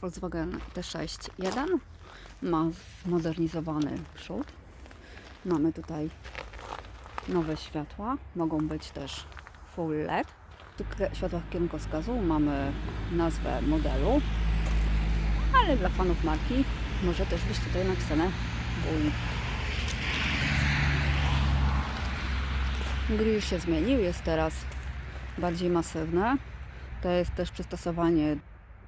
Volkswagen T6.1 ma zmodernizowany przód. Mamy tutaj nowe światła, mogą być też full LED. W tych światłach kierunkowskazu mamy nazwę modelu, ale dla fanów marki może też być tutaj napisane Bulli. Grill się zmienił, jest teraz bardziej masywny. To jest też przystosowanie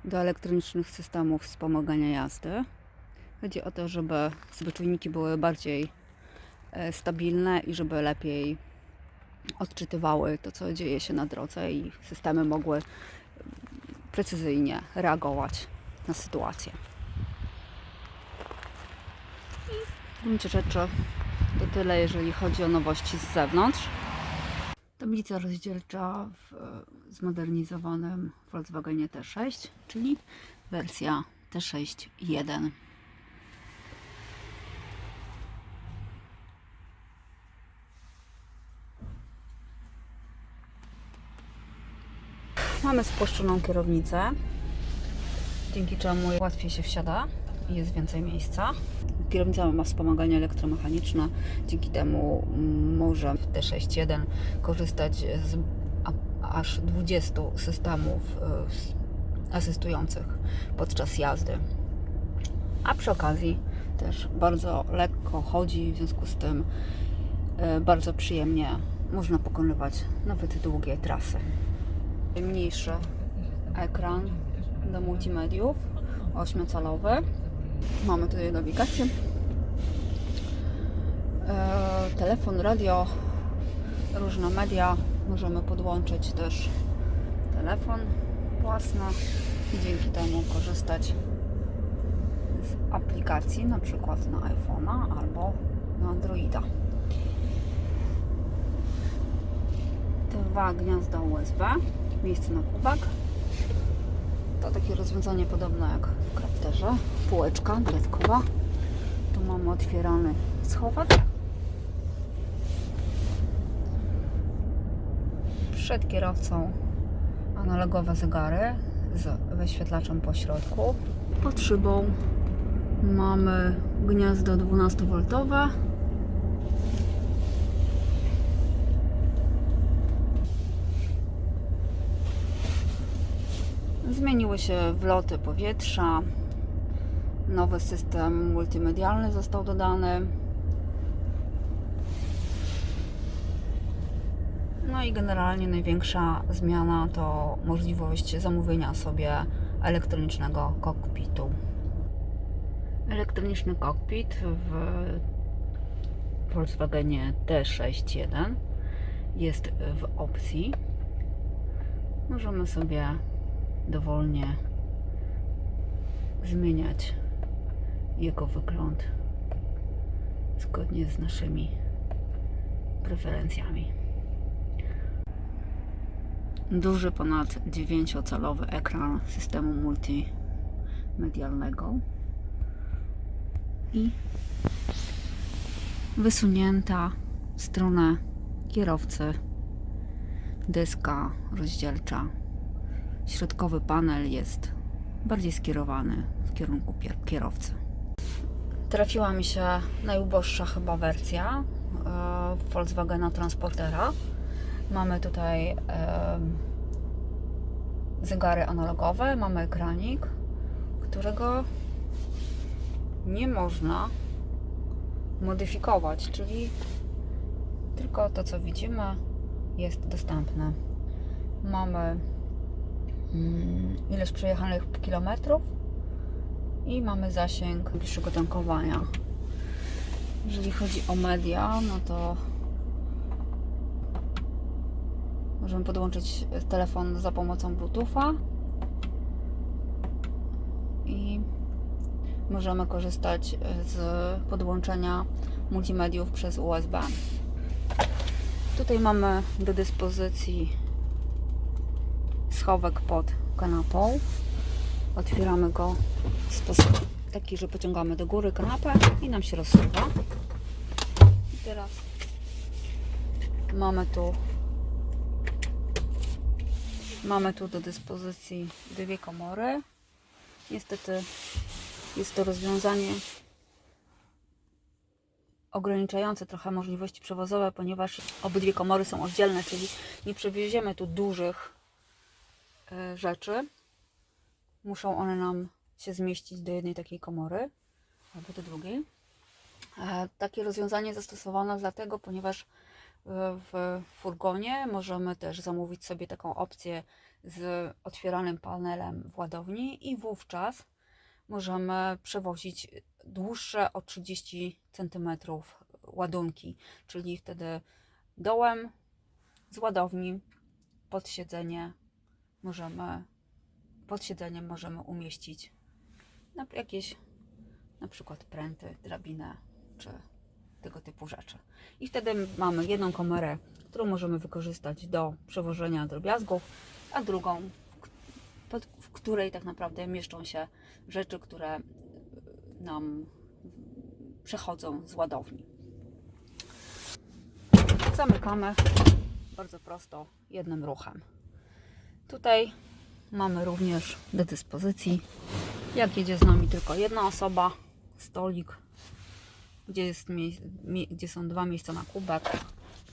do elektronicznych systemów wspomagania jazdy. Chodzi o to, żeby sobie czujniki były bardziej e, stabilne i żeby lepiej odczytywały to, co dzieje się na drodze i systemy mogły mm, precyzyjnie reagować na sytuację. W gruncie rzeczy to tyle, jeżeli chodzi o nowości z zewnątrz. Tablica rozdzielcza w e, zmodernizowanym Volkswagenie T6, czyli wersja T6.1. Mamy spłaszczoną kierownicę, dzięki czemu łatwiej się wsiada i jest więcej miejsca. Kierownica ma wspomaganie elektromechaniczne, dzięki temu może w T6.1 korzystać z aż 20 systemów s- asystujących podczas jazdy. A przy okazji też bardzo lekko chodzi, w związku z tym y, bardzo przyjemnie można pokonywać nawet długie trasy. Mniejszy ekran do multimediów, 8-calowy. Mamy tutaj nawigację. E, telefon, radio, różne media. Możemy podłączyć też telefon własny i dzięki temu korzystać z aplikacji, na przykład na iPhone'a albo na Androida. Dwa gniazda USB, miejsce na kubek. To takie rozwiązanie podobne jak w krafterze. Półeczka dodatkowa. Tu mamy otwierany schowek. Przed kierowcą analogowe zegary z wyświetlaczem po środku. Pod szybą mamy gniazdo 12V. Zmieniły się wloty powietrza. Nowy system multimedialny został dodany. I generalnie największa zmiana to możliwość zamówienia sobie elektronicznego kokpitu. Elektroniczny kokpit w Volkswagenie T6.1 jest w opcji. Możemy sobie dowolnie zmieniać jego wygląd zgodnie z naszymi preferencjami. Duży, ponad 9-calowy ekran systemu multimedialnego i wysunięta w stronę kierowcy deska rozdzielcza środkowy panel jest bardziej skierowany w kierunku kierowcy. Trafiła mi się najuboższa chyba wersja e, Volkswagena Transportera. Mamy tutaj zegary analogowe, mamy ekranik, którego nie można modyfikować, czyli tylko to, co widzimy, jest dostępne. Mamy mm, ilość przejechanych kilometrów i mamy zasięg bliższego tankowania. Jeżeli chodzi o media, no to możemy podłączyć telefon za pomocą Bluetootha i możemy korzystać z podłączenia multimediów przez USB. Tutaj mamy do dyspozycji schowek pod kanapą. Otwieramy go w sposób taki, że pociągamy do góry kanapę i nam się rozsuwa. I teraz mamy tu mamy tu do dyspozycji dwie komory Niestety jest to rozwiązanie ograniczające trochę możliwości przewozowe, ponieważ obydwie komory są oddzielne, czyli nie przewieziemy tu dużych e, rzeczy. Muszą one nam się zmieścić do jednej takiej komory albo do drugiej. E, Takie rozwiązanie zastosowano dlatego, ponieważ w furgonie. Możemy też zamówić sobie taką opcję z otwieranym panelem w ładowni i wówczas możemy przewozić dłuższe o 30 cm ładunki, czyli wtedy dołem z ładowni pod siedzenie możemy pod siedzeniem możemy umieścić na jakieś na przykład pręty, drabinę czy tego typu rzeczy. I wtedy mamy jedną kamerę, którą możemy wykorzystać do przewożenia drobiazgów, a drugą, w której tak naprawdę mieszczą się rzeczy, które nam przechodzą z ładowni. Zamykamy bardzo prosto jednym ruchem. Tutaj mamy również do dyspozycji, jak jedzie z nami tylko jedna osoba, stolik, gdzie, jest gdzie są dwa miejsca na kubek,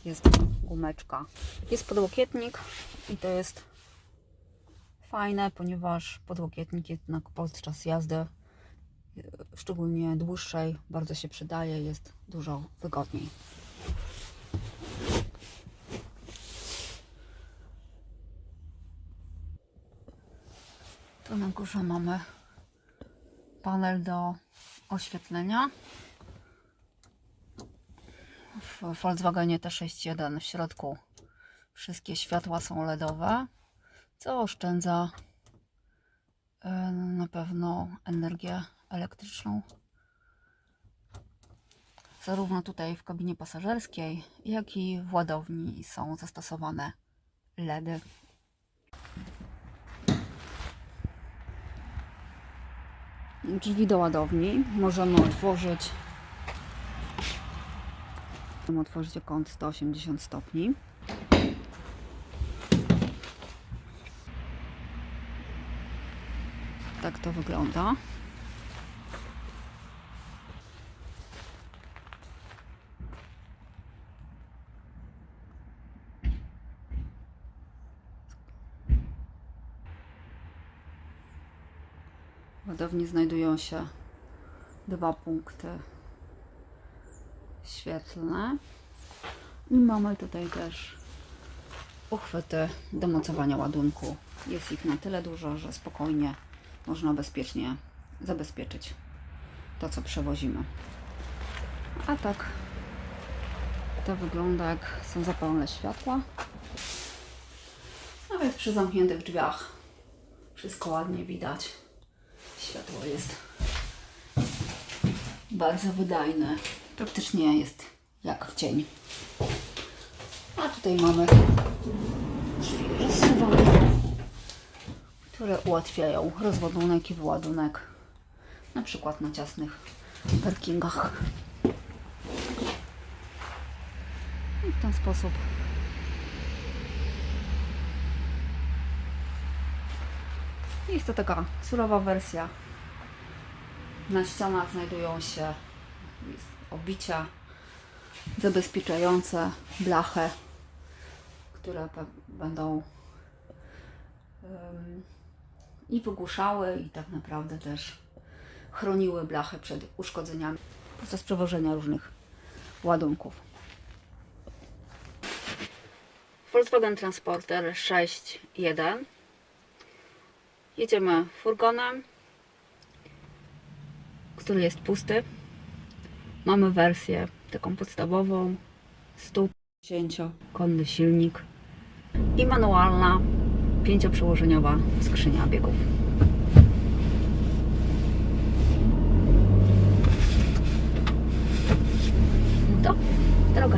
jest gumeczka. Jest podłokietnik i to jest fajne, ponieważ podłokietnik jednak podczas jazdy, e, szczególnie dłuższej, bardzo się przydaje, jest dużo wygodniej. Tu na górze mamy panel do oświetlenia. W Volkswagenie T61 w środku wszystkie światła są LEDowe, co oszczędza e, na pewno energię elektryczną. Zarówno tutaj w kabinie pasażerskiej, jak i w ładowni są zastosowane LEDy. Drzwi do ładowni możemy otworzyć Możemy otworzyć o kąt 180 stopni. Tak to wygląda. W ładowni znajdują się dwa punkty świetlne. I mamy tutaj też uchwyty do mocowania ładunku. Jest ich na tyle dużo, że spokojnie można bezpiecznie zabezpieczyć to, co przewozimy. A tak to wygląda, jak są zapalone światła. Nawet przy zamkniętych drzwiach wszystko ładnie widać. Światło jest bardzo wydajne. Praktycznie jest jak w cień. A tutaj mamy drzwi które ułatwiają rozładunek i wyładunek. Na przykład na ciasnych parkingach. I w ten sposób jest to taka surowa wersja. Na ścianach znajdują się obicia zabezpieczające blachę, które będą ym, i wygłuszały, i tak naprawdę też chroniły blachę przed uszkodzeniami podczas przewożenia różnych ładunków. Volkswagen Transporter 6.1 Jedziemy furgonem, który jest pusty. Mamy wersję taką podstawową, 150-konny silnik i manualna, pięcioprzełożeniowa skrzynia biegów. To droga.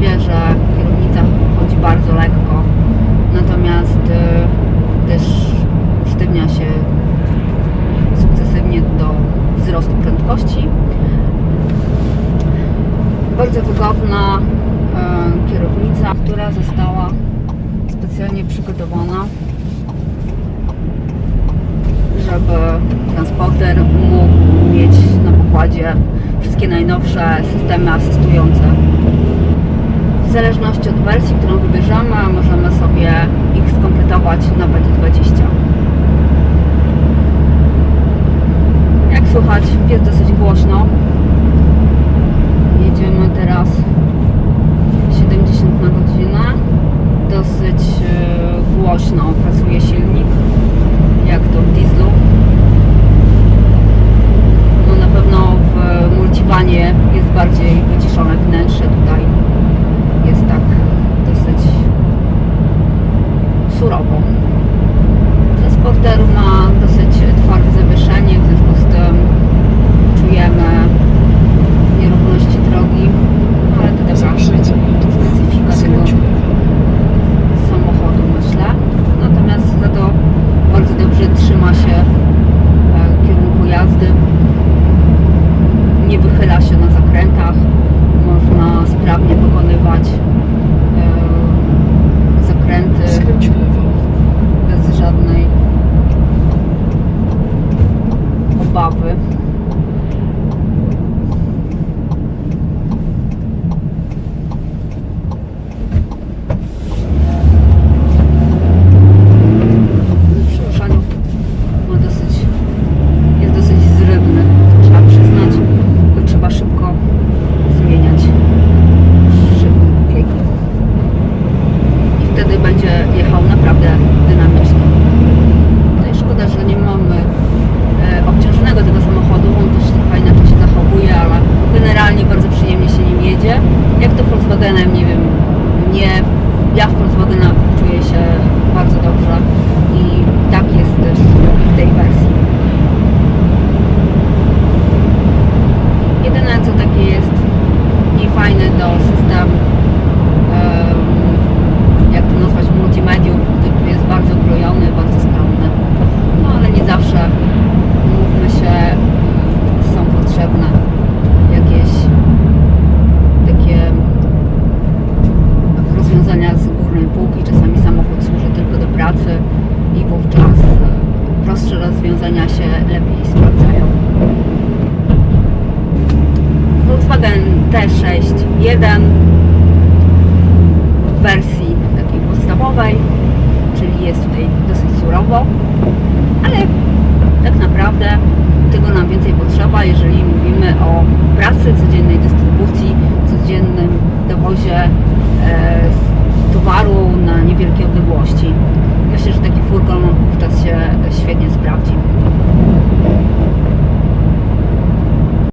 sprawia, że kierownica chodzi bardzo lekko, natomiast y, też sztywnia się sukcesywnie do wzrostu prędkości. Bardzo wygodna y, kierownica, która została specjalnie przygotowana, żeby transporter mógł mieć na pokładzie wszystkie najnowsze systemy asystujące w zależności od wersji, którą wybierzemy, możemy sobie ich skompletować nawet 20. Jak słychać, jest dosyć głośno. Jedziemy teraz 70 na godzinę. Dosyć e, głośno pracuje silnik.